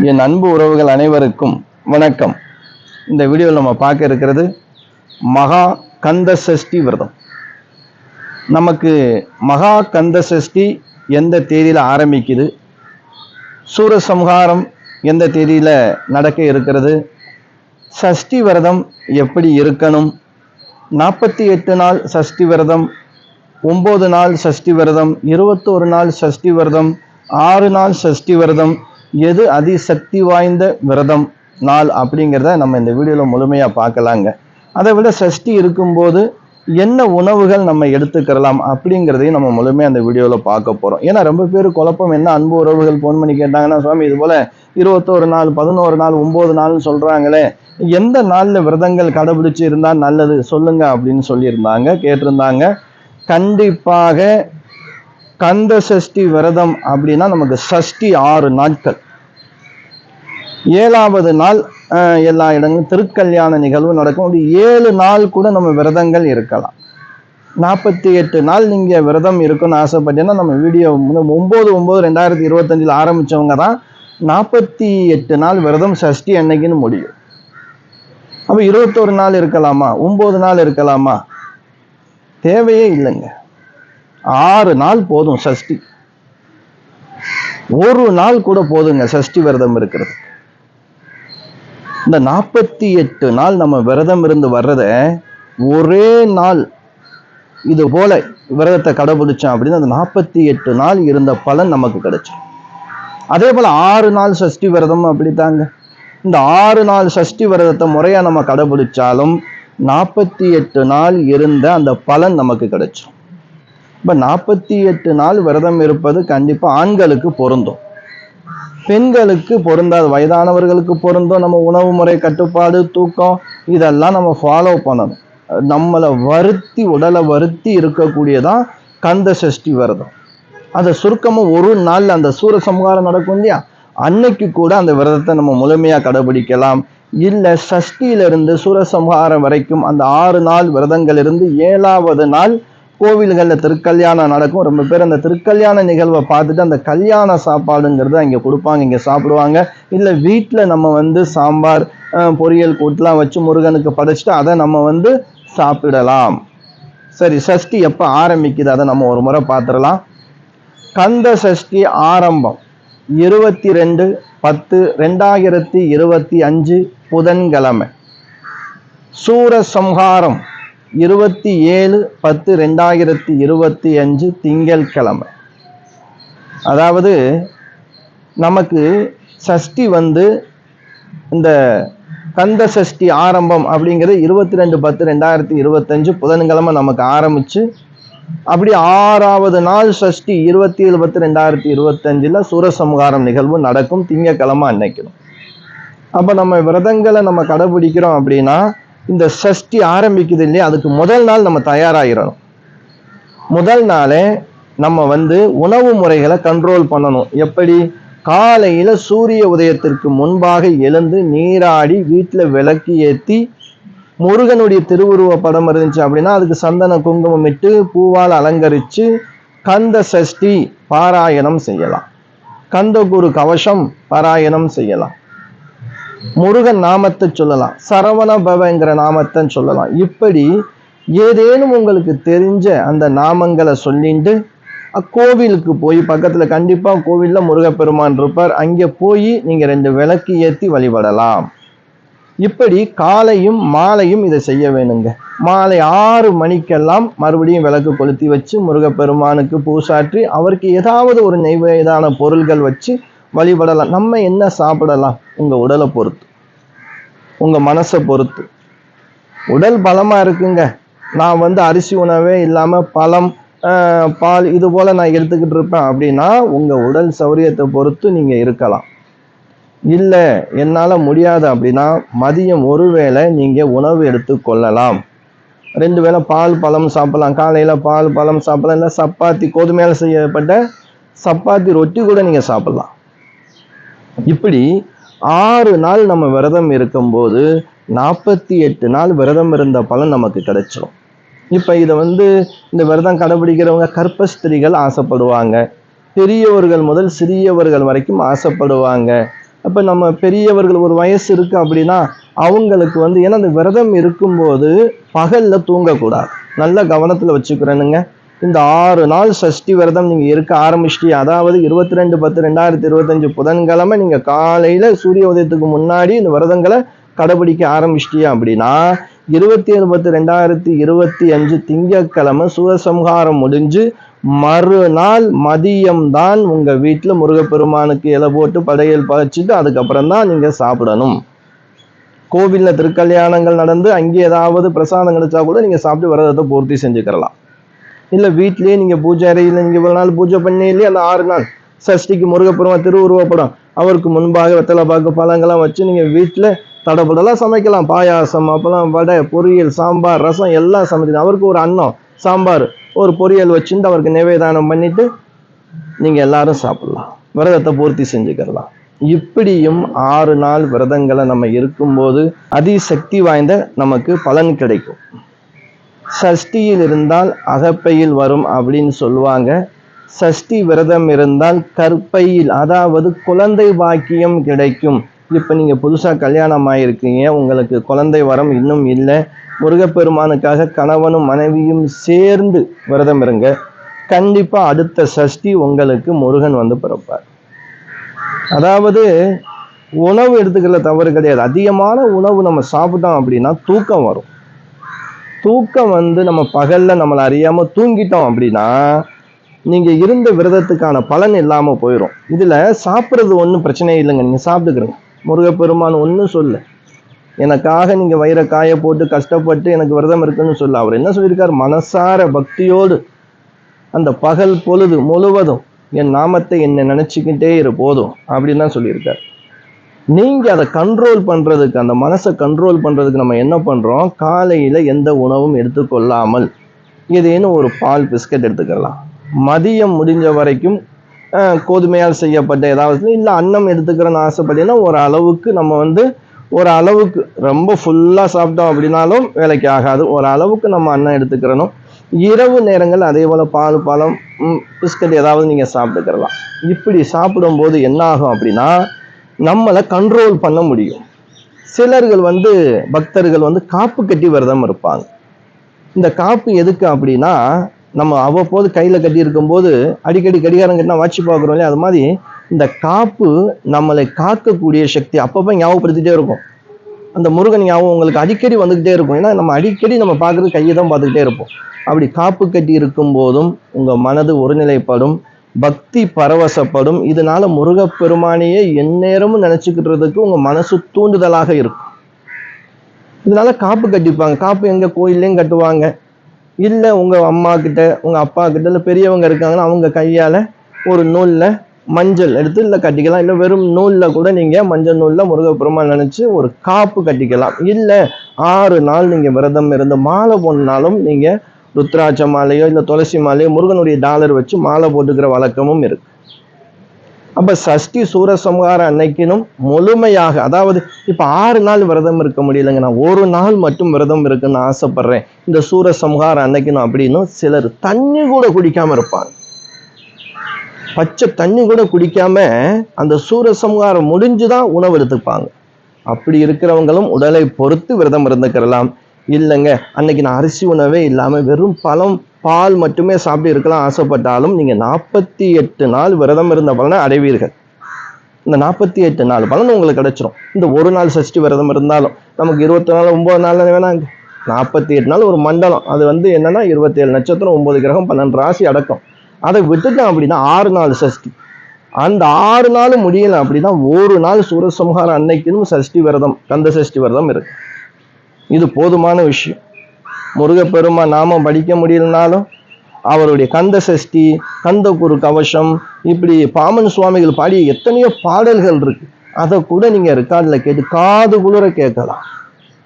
என் அன்பு உறவுகள் அனைவருக்கும் வணக்கம். இந்த வீடியோவில் நம்ம பார்க்க இருக்கிறது மகா கந்த சஷ்டி விரதம். நமக்கு மகா கந்த சஷ்டி எந்த தேதியில் ஆரம்பிக்குது? சூரசம்ஹாரம் எந்த தேதியில் நடக்க இருக்கிறது? சஷ்டி விரதம் எப்படி இருக்கணும்? நாற்பத்தி எட்டு நாள் சஷ்டி விரதம் ஒம்பது நாள் சஷ்டி விரதம் இருபத்தோரு நாள் சஷ்டி விரதம் ஆறு நாள் சஷ்டி விரதம் எது அதிசக்தி வாய்ந்த விரதம் நாள் அப்படிங்கிறத நம்ம இந்த வீடியோவில் முழுமையாக பார்க்கலாங்க. அதை விட சஷ்டி இருக்கும்போது என்ன உணவுகள் நம்ம எடுத்துக்கிறலாம் அப்படிங்கிறதையும் நம்ம முழுமையாக அந்த வீடியோவில் பார்க்க போகிறோம் ஏன்னா ரொம்ப பேர் குழப்பம் என்ன அன்பு உறவுகள் ஃபோன் பண்ணி கேட்டாங்கன்னா சுவாமி இது போல் இருபத்தோரு நாள் பதினோரு நாள் ஒம்பது நாள்னு சொல்கிறாங்களே எந்த நாளில் விரதங்கள் கடைபிடிச்சி இருந்தால் நல்லது? சொல்லுங்கள் அப்படின்னு சொல்லியிருந்தாங்க கேட்டிருந்தாங்க. கண்டிப்பாக கந்த சஷ்டி விரதம் அப்படின்னா நமக்கு சஷ்டி ஆறு நாட்கள். ஏழாவது நாள் எல்லா இடங்களும் திருக்கல்யாண நிகழ்வு நடக்கும். அப்படி ஏழு நாள் கூட நம்ம விரதங்கள் இருக்கலாம். நாற்பத்தி எட்டு நாள் நீங்கள் விரதம் இருக்குன்னு ஆசைப்பட்டீங்கன்னா நம்ம வீடியோ ஒம்பது ஒம்பது ரெண்டாயிரத்தி இருபத்தஞ்சில் ஆரம்பித்தவங்க தான் நாற்பத்தி எட்டு நாள் விரதம் சஷ்டி அன்னைக்குன்னு முடியும். அப்போ இருபத்தொரு நாள் இருக்கலாமா? ஒம்பது நாள் இருக்கலாமா? தேவையே இல்லைங்க. ஆறு நாள் போதும் சஷ்டி. ஒரு நாள் கூட போதுங்க சஷ்டி விரதம் இருக்கிறது. இந்த நாற்பத்தி எட்டு நாள் நம்ம விரதம் இருந்து வர்றத ஒரே நாள் இது போல விரதத்தை கடைபிடிச்சோம் அப்படின்னு அந்த நாற்பத்தி எட்டு நாள் இருந்த பலன் நமக்கு கிடைச்சோம் அதே போல ஆறு நாள் சஷ்டி விரதம் அப்படித்தாங்க. இந்த ஆறு நாள் சஷ்டி விரதத்தை முறையா நம்ம கடைபிடிச்சாலும் நாற்பத்தி எட்டு நாள் இருந்த அந்த பலன் நமக்கு கிடைச்சோம் இப்போ நாற்பத்தி எட்டு நாள் விரதம் இருப்பது கண்டிப்பாக ஆண்களுக்கு பொருந்தும். பெண்களுக்கு பொருந்தாது வயதானவர்களுக்கு பொருந்தும். நம்ம உணவு முறை கட்டுப்பாடு தூக்கம் இதெல்லாம் நம்ம ஃபாலோ பண்ணணும். நம்மளை வருத்தி உடலை வருத்தி இருக்கக்கூடியதான் கந்த சஷ்டி விரதம். அந்த சுருக்கமாக ஒரு நாள் அந்த சூரசம்ஹாரம் நடக்கும் இல்லையா? அன்னைக்கு கூட அந்த விரதத்தை நம்ம முழுமையாக கடைபிடிக்கலாம். இல்லை சஷ்டியிலிருந்து சூரசம்ஹாரம் வரைக்கும் அந்த ஆறு நாள் விரதங்கள் இருந்து ஏழாவது நாள் கோவில்களில் திருக்கல்யாணம் நடக்கும். ரொம்ப பேர் அந்த திருக்கல்யாண நிகழ்வை பார்த்துட்டு அந்த கல்யாண சாப்பாடுங்கிறத இங்கே கொடுப்பாங்க. இங்கே சாப்பிடுவாங்க. இல்லை வீட்டில் நம்ம வந்து சாம்பார் பொரியல் கூட்டெலாம் வச்சு முருகனுக்கு படைச்சிட்டு அதை நம்ம வந்து சாப்பிடலாம். சரி சஷ்டி எப்போ ஆரம்பிக்குது? அதை நம்ம ஒரு முறை பார்த்துடலாம். கந்த சஷ்டி ஆரம்பம். இருபத்தி ரெண்டு பத்து ரெண்டாயிரத்தி இருபத்தி அஞ்சு புதன்கிழமை. சூரசம்ஹாரம். இருபத்தி ஏழு பத்து ரெண்டாயிரத்தி இருபத்தி அஞ்சு திங்கட்கிழமை அதாவது நமக்கு சஷ்டி வந்து இந்த கந்த சஷ்டி ஆரம்பம் அப்படிங்கிறது இருபத்தி ரெண்டு பத்து ரெண்டாயிரத்தி இருபத்தஞ்சு புதன்கிழமை நமக்கு ஆரம்பிச்சு அப்படி ஆறாவது நாள் சஷ்டி இருபத்தி ஏழு பத்து ரெண்டாயிரத்தி இருபத்தஞ்சில் சூரசம்ஹாரம் நிகழ்வு நடக்கும் திங்கக்கிழமை அன்னைக்கணும் அப்போ நம்ம விரதங்களை நம்ம கடைபிடிக்கிறோம் அப்படின்னா இந்த சஷ்டி ஆரம்பிக்குது இல்லையா? அதுக்கு முதல் நாள் நம்ம தயாராகிடணும் முதல் நாளே நம்ம வந்து உணவு முறைகளை கண்ட்ரோல் பண்ணணும். எப்படி? காலையில சூரிய உதயத்திற்கு முன்பாக எழுந்து நீராடி வீட்டில் விளக்கு ஏற்றி முருகனுடைய திருவுருவ படம் இருந்துச்சு அப்படின்னா அதுக்கு சந்தன குங்குமம் இட்டு பூவால் அலங்கரித்து கந்த சஷ்டி பாராயணம் செய்யலாம். கந்தகுரு கவசம் பாராயணம் செய்யலாம். முருகன் நாமத்தை சொல்லலாம். சரவண பவங்கிற நாமத்தை சொல்லலாம். இப்படி ஏதேனும் உங்களுக்கு தெரிஞ்ச அந்த நாமங்களை சொல்லிட்டு அக்கோவிலுக்கு போய் பக்கத்தில் கண்டிப்பாக கோவிலில் முருகப்பெருமான் இருப்பார். அங்கே போய் நீங்கள் ரெண்டு விளக்கு ஏற்றி வழிபடலாம். இப்படி காலையும் மாலையும் இதை செய்ய வேணுங்க. மாலை ஆறு மணிக்கெல்லாம் மறுபடியும் விளக்கு கொளுத்தி வச்சு முருகப்பெருமானுக்கு பூசாற்றி அவருக்கு ஏதாவது ஒரு நெய்வேதான பொருள்கள் வச்சு வழிபடலாம். நம்ம என்ன சாப்பிடலாம்? உங்க உடலை பொறுத்து. உங்க மனசை பொறுத்து. உடல் பலமா இருக்குங்க. நான் வந்து அரிசி உணவே இல்லாம பழம் பால் இது போல நான் எடுத்துக்கிட்டு இருப்பேன் அப்படின்னா உங்க உடல் சௌரியத்தை பொறுத்து நீங்க இருக்கலாம். இல்லை என்னால் முடியாது அப்படின்னா மதியம் ஒரு வேளை நீங்கள் உணவு எடுத்து கொள்ளலாம். ரெண்டு வேளை பால் பழம் சாப்பிடலாம். காலையில் பால் பழம் சாப்பிடலாம். இல்லை சப்பாத்தி கோதுமையால் செய்யப்பட்ட சப்பாத்தி ரொட்டி கூட நீங்கள் சாப்பிடலாம். இப்படி ஆறு நாள் நம்ம விரதம் இருக்கும்போது நாற்பத்தி எட்டு நாள் விரதம் இருந்த பலன் நமக்கு கிடைச்சிடும் இப்போ இதை வந்து இந்த விரதம் கடைபிடிக்கிறவங்க கற்பஸ்திரிகள் ஆசைப்படுவாங்க. பெரியவர்கள் முதல் சிறியவர்கள் வரைக்கும் ஆசைப்படுவாங்க. அப்போ நம்ம பெரியவர்கள் ஒரு வயசு இருக்கு அப்படின்னா அவங்களுக்கு வந்து ஏன்னா அந்த விரதம் இருக்கும்போது பகலில் தூங்கக்கூடாது. நல்ல கவனத்தில் வச்சுக்கிறேனுங்க. இந்த ஆறு நாள் சஷ்டி விரதம் நீங்கள் இருக்க ஆரம்பிச்சிட்டீங்க அதாவது இருபத்தி ரெண்டு பத்து ரெண்டாயிரத்தி இருபத்தஞ்சு புதன்கிழமை நீங்கள் காலையில் சூரிய உதயத்துக்கு முன்னாடி இந்த விரதங்களை கடைபிடிக்க ஆரம்பிச்சிட்டியா அப்படின்னா இருபத்தி ஏழு பத்து ரெண்டாயிரத்தி இருபத்தி அஞ்சு திங்கக்கிழமை சூரசம்ஹாரம் முடிஞ்சு மறுநாள் மதியம்தான் உங்கள் வீட்டில் முருகப்பெருமானுக்கு இலை போட்டு படையல் படைச்சிட்டு அதுக்கப்புறம் தான் நீங்கள் சாப்பிடணும். கோவிலில் திருக்கல்யாணங்கள் நடந்து அங்கே ஏதாவது பிரசாதம் கிடைச்சா கூட நீங்கள் சாப்பிட்டு விரதத்தை பூர்த்தி செஞ்சுக்கிறலாம். இல்லை வீட்லேயே நீங்கள் பூஜை அறையில் நீங்கள் இவ்வளோ நாள் பூஜை பண்ணியிலே அந்த ஆறு நாள். சஷ்டிக்கு முருகப்பெருமான் திருவுருவப்படம் அவருக்கு முன்பாக வெத்தலை பாக்கு பழங்கள்லாம் வச்சு நீங்கள் வீட்டில் தடப்படலாம் சமைக்கலாம். பாயாசம் அப்பளம் வடை பொரியல் சாம்பார் ரசம் எல்லாம் சமைச்சு அவருக்கு ஒரு அன்னம் சாம்பார் ஒரு பொரியல் வச்சுட்டு அவருக்கு நிவேதானம் பண்ணிவிட்டு நீங்கள் எல்லாரும் சாப்பிட்லாம். விரதத்தை பூர்த்தி செஞ்சுக்கிறலாம் இப்படியும் ஆறு நாள் விரதங்களை நம்ம இருக்கும்போது அதிசக்தி வாய்ந்த நமக்கு பலன் கிடைக்கும். சஷ்டியில் இருந்தால் அகப்பையில் வரும் அப்படின்னு சொல்லுவாங்க. சஷ்டி விரதம் இருந்தால் கற்பையில் அதாவது குழந்தை பாக்கியம் கிடைக்கும். இப்போ நீங்கள் புதுசாக கல்யாணம் ஆகிருக்கீங்க உங்களுக்கு குழந்தை வரம் இன்னும் இல்லை. முருகப்பெருமானுக்காக கணவனும் மனைவியும் சேர்ந்து விரதம் இருங்க. கண்டிப்பாக அடுத்த சஷ்டி உங்களுக்கு முருகன் வந்து பிறப்பார். அதாவது உணவு எடுத்துக்கல தவறு கிடையாது. அதிகமான உணவு நம்ம சாப்பிட்டோம் அப்படின்னா தூக்கம் வரும். தூக்கம் வந்து நம்ம பகல்ல நம்மளை அறியாம தூங்கிட்டோம் அப்படின்னா நீங்க இருந்த விரதத்துக்கான பலன் இல்லாம போயிடும் இதுல சாப்பிட்றது ஒன்றும் பிரச்சனை இல்லைங்க. நீங்க சாப்பிட்டுக்கிறங்க. முருகப்பெருமான் ஒன்றும் சொல்ல எனக்காக நீங்க வயிறை காய போட்டு கஷ்டப்பட்டு எனக்கு விரதம் இருக்குன்னு சொல்ல அவர் என்ன சொல்லியிருக்காரு? மனசார பக்தியோடு அந்த பகல் பொழுது முழுவதும் என் நாமத்தை என்னை நினைச்சுக்கிட்டே இரு போதும் அப்படின்னு தான் சொல்லியிருக்காரு. நீங்கள் அதை கண்ட்ரோல் பண்ணுறதுக்கு அந்த மனசை கண்ட்ரோல் பண்ணுறதுக்கு நம்ம என்ன பண்ணுறோம் காலையில் எந்த உணவும் எடுத்துக்கொள்ளாமல் ஏதேனும் ஒரு பால் பிஸ்கட் எடுத்துக்கலாம். மதியம் முடிஞ்ச வரைக்கும் கோதுமையால் செய்யப்பட்ட ஏதாவது இல்லை அன்னம் எடுத்துக்கிறேன்னு ஆசைப்பட்டீங்கன்னா ஒரு அளவுக்கு நம்ம வந்து ஒரு அளவுக்கு ரொம்ப ஃபுல்லாக சாப்பிட்டோம் அப்படின்னாலும் வேலைக்கு ஆகாது. ஒரு அளவுக்கு நம்ம அன்னம் எடுத்துக்கிறணும். இரவு நேரங்கள் அதே போல் பால் பழம் பிஸ்கட் ஏதாவது நீங்கள் சாப்பிட்டுக்கிறலாம் இப்படி சாப்பிடும்போது என்ன ஆகும் அப்படின்னா நம்மளை கண்ட்ரோல் பண்ண முடியும். சிலர்கள் வந்து பக்தர்கள் வந்து காப்பு கட்டி விரதம் இருப்பாங்க. இந்த காப்பு எதுக்கு அப்படின்னா நம்ம அவ்வப்போது கையில் கட்டி இருக்கும்போது அடிக்கடி கடிகாரம் கட்டினா வாட்சி பார்க்குறோம் இல்லையா? அது மாதிரி இந்த காப்பு நம்மளை காக்கக்கூடிய சக்தி அப்பப்போ ஞாபகப்படுத்திகிட்டே இருக்கும். அந்த முருகன் ஞாபகம் உங்களுக்கு அடிக்கடி வந்துக்கிட்டே இருக்கும். ஏன்னா நம்ம அடிக்கடி நம்ம பார்க்குறது கையை தான் பார்த்துக்கிட்டே இருப்போம். அப்படி காப்பு கட்டி இருக்கும் போதும் உங்கள் மனது ஒருநிலைப்படும். பக்தி பரவசப்படும். இதனால முருகப்பெருமானையே எந்நேரமும் நினச்சிக்கிட்டுறதுக்கு உங்கள் மனசு தூண்டுதலாக இருக்கும். இதனால காப்பு கட்டிப்பாங்க. காப்பு எங்க கோயில்லையும் கட்டுவாங்க. இல்லை உங்க அம்மா கிட்ட உங்க அப்பா கிட்ட இல்லை பெரியவங்க இருக்காங்கன்னா அவங்க கையால ஒரு நூல்ல மஞ்சள் எடுத்து இல்லை கட்டிக்கலாம். இல்லை வெறும் நூல்ல கூட நீங்க மஞ்சள் நூல்ல முருகப்பெருமான் நினைச்சு ஒரு காப்பு கட்டிக்கலாம். இல்லை ஆறு நாள் நீங்க விரதம் இருந்து மாலை போனாலும் நீங்க ருத்ராட்ச மாலையோ இல்லை துளசி மாலையோ முருகனுடைய டாலர் வச்சு மாலை போட்டுக்கிற வழக்கமும் இருக்கு. அப்ப சஷ்டி சூரசம்ஹார அன்னைக்கினும் முழுமையாக அதாவது இப்ப ஆறு நாள் விரதம் இருக்க முடியலங்க நான் ஒரு நாள் மட்டும் விரதம் இருக்குன்னு ஆசைப்படுறேன். இந்த சூரசம்ஹார அன்னைக்கணும் அப்படின்னு சிலர் தண்ணி கூட குடிக்காம இருப்பாங்க. பச்சை தண்ணி கூட குடிக்காம அந்த சூரசம்ஹாரம் முடிஞ்சுதான் உணவு எடுத்துப்பாங்க. அப்படி இருக்கிறவங்களும் உடலை பொறுத்து விரதம் இருந்துக்கிறலாம். இல்லைங்க. அன்னைக்கு நான் அரிசி உணவே இல்லாமல் வெறும் பழம் பால் மட்டுமே சாப்பிட்டு இருக்கலாம் ஆசைப்பட்டாலும் நீங்கள் நாற்பத்தி எட்டு நாள் விரதம் இருந்த பலனை அடைவீர்கள். இந்த நாற்பத்தி எட்டு நாள் பலன் உங்களுக்கு கிடைச்சிரும். இந்த ஒரு நாள் சஷ்டி விரதம் இருந்தாலும் நமக்கு இருபத்தி நாள் ஒம்பது நாள் வேணாங்க. நாற்பத்தி எட்டு நாள் ஒரு மண்டலம். அது வந்து என்னன்னா இருபத்தேழு நட்சத்திரம் ஒன்பது கிரகம் பன்னெண்டு ராசி அடக்கம். அதை விட்டுட்டோம் அப்படின்னா ஆறு நாள் சஷ்டி. அந்த ஆறு நாள் முடியலை அப்படின்னா ஒரு நாள் சூரசம்ஹாரம் அன்னைக்குன்னு சஷ்டி விரதம் கந்த சஷ்டி விரதம் இருக்குது இது போதுமான விஷயம். முருகப்பெருமா நாமம் படிக்க முடியலனாலும் அவருடைய கந்த சஷ்டி கந்த குரு கவசம் இப்படி பாமன் சுவாமிகள் பாடிய எத்தனையோ பாடல்கள் இருக்கு. அதை கூட நீங்கள் ரெக்கார்டில் கேட்டு காது குளிர கேட்கலாம்.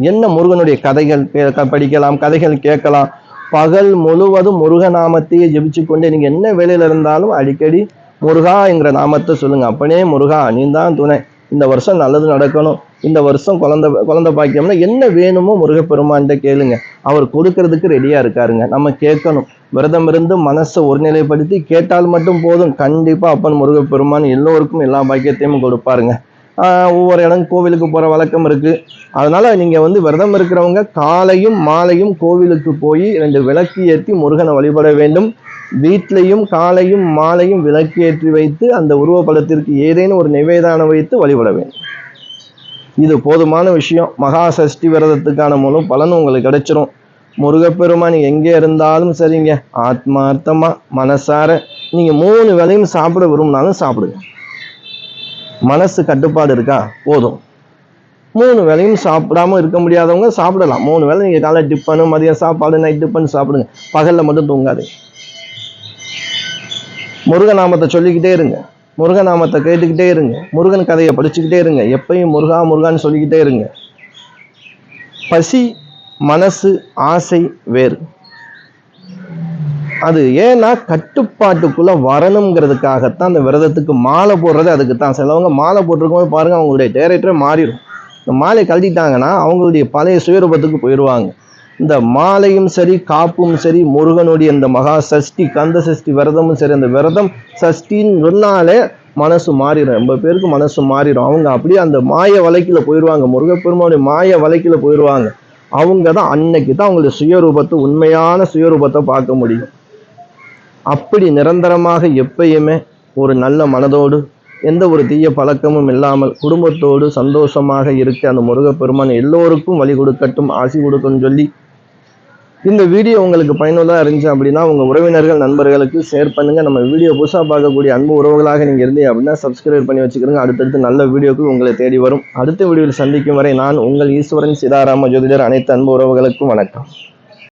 என்ன முருகனுடைய கதைகள் கே- படிக்கலாம் கதைகள் கேட்கலாம். பகல் முழுவதும் முருக நாமத்தையே ஜெபிச்சு கொண்டே நீங்கள் என்ன வேலையில் இருந்தாலும் அடிக்கடி முருகா என்கிற நாமத்தை சொல்லுங்க. அப்பனே முருகா நீ தான் துணை. இந்த வருஷம் நல்லது நடக்கணும். இந்த வருஷம் குழந்தை குழந்தை பாக்கியம்னா என்ன வேணுமோ முருகப்பெருமான்கிட்ட கேளுங்க. அவர் கொடுக்கறதுக்கு ரெடியா இருக்காருங்க. நம்ம கேட்கணும். விரதம் இருந்து மனசை ஒருநிலைப்படுத்தி கேட்டால் மட்டும் போதும். கண்டிப்பா அப்பன் முருகப்பெருமான் எல்லோருக்கும் எல்லா பாக்கியத்தையும் கொடுப்பாருங்க. ஒவ்வொரு இடம் கோவிலுக்கு போகிற வழக்கம் இருக்குது அதனால் நீங்கள் வந்து விரதம் இருக்கிறவங்க காலையும் மாலையும் கோவிலுக்கு போய் ரெண்டு விளக்கு ஏற்றி முருகனை வழிபட வேண்டும். வீட்லேயும் காலையும் மாலையும் விளக்கு ஏற்றி வைத்து அந்த உருவப்படத்திற்கு ஏதேனும் ஒரு நிவேதானம் வைத்து வழிபட வேண்டும். இது போதுமான விஷயம். மகா சஷ்டி விரதத்துக்கான முழு பலன் உங்களுக்கு கிடைச்சிரும். முருகப்பெருமான் எங்கே இருந்தாலும் சரிங்க. ஆத்மார்த்தமா மனசார நீங்க மூணு வேளையும் சாப்பிட விரும்பினாலும் சாப்பிடுங்க. மனசு கட்டுப்பாடு இருக்கா? போதும். மூணு வேலையும் சாப்பிடாம இருக்க முடியாதவங்க சாப்பிடலாம். மூணு வேளை நீங்க காலை டிஃபனு மதியம் சாப்பாடு நைட் டிப்பன் சாப்பிடுங்க. பகல்ல மட்டும் தூங்காது முருகநாமத்தை சொல்லிக்கிட்டே இருங்க. முருகநாமத்தை கேட்டுக்கிட்டே இருங்க. முருகன் கதையை படிச்சுக்கிட்டே இருங்க. எப்பயும் முருகா முருகான்னு சொல்லிக்கிட்டே இருங்க. பசி மனசு ஆசை வேறு. அது ஏன்னா கட்டுப்பாட்டுக்குள்ள வரணுங்கிறதுக்காகத்தான் அந்த விரதத்துக்கு மாலை போடுறது அதுக்கு தான் சிலவங்க மாலை போட்டிருக்கும் பாருங்க அவங்களுடைய டேரக்டரே மாறிடும். இந்த மாலை கழட்டிட்டாங்கன்னா அவங்களுடைய பழைய சுயரூபத்துக்கு போயிடுவாங்க. இந்த மாலையும் சரி காப்பும் சரி முருகனுடைய இந்த மகா சஷ்டி கந்த சஷ்டி விரதமும் சரி அந்த விரதம் சஷ்டின்னு சொன்னாலே மனசு மாறிடும். ரொம்ப பேருக்கு மனசு மாறிடும். அவங்க அப்படியே அந்த மாய வலைக்கில் போயிடுவாங்க முருகப்பெருமானுடைய மாய வலைக்கில் போயிடுவாங்க அவங்க தான் அன்னைக்கு தான் அவங்களுடைய சுயரூபத்தை உண்மையான சுயரூபத்தை பார்க்க முடியும். அப்படி நிரந்தரமாக எப்பயுமே ஒரு நல்ல மனதோடு எந்த ஒரு தீய பழக்கமும் இல்லாமல் குடும்பத்தோடு சந்தோஷமாக இருக்க அந்த முருகப்பெருமான் எல்லோருக்கும் வழி கொடுக்கட்டும் ஆசி கொடுக்கணும்னு சொல்லி இந்த வீடியோ உங்களுக்கு பயனுள்ளதாக இருந்துச்சு அப்படின்னா உங்கள் உறவினர்கள் நண்பர்களுக்கு ஷேர் பண்ணுங்கள் நம்ம வீடியோ புதுசாக பார்க்கக்கூடிய அன்பு உறவுகளாக நீங்கள் இருந்தீங்க அப்படின்னா சப்ஸ்கிரைப் பண்ணி வச்சுக்கிறோங்க அடுத்தடுத்து நல்ல வீடியோக்கு உங்களை தேடி வரும். அடுத்த வீடியோவில் சந்திக்கும் வரை நான் உங்கள் ஈஸ்வரன் சிதாராம ஜோதிடர் அனைத்து அன்பு உறவுகளுக்கும் வணக்கம்.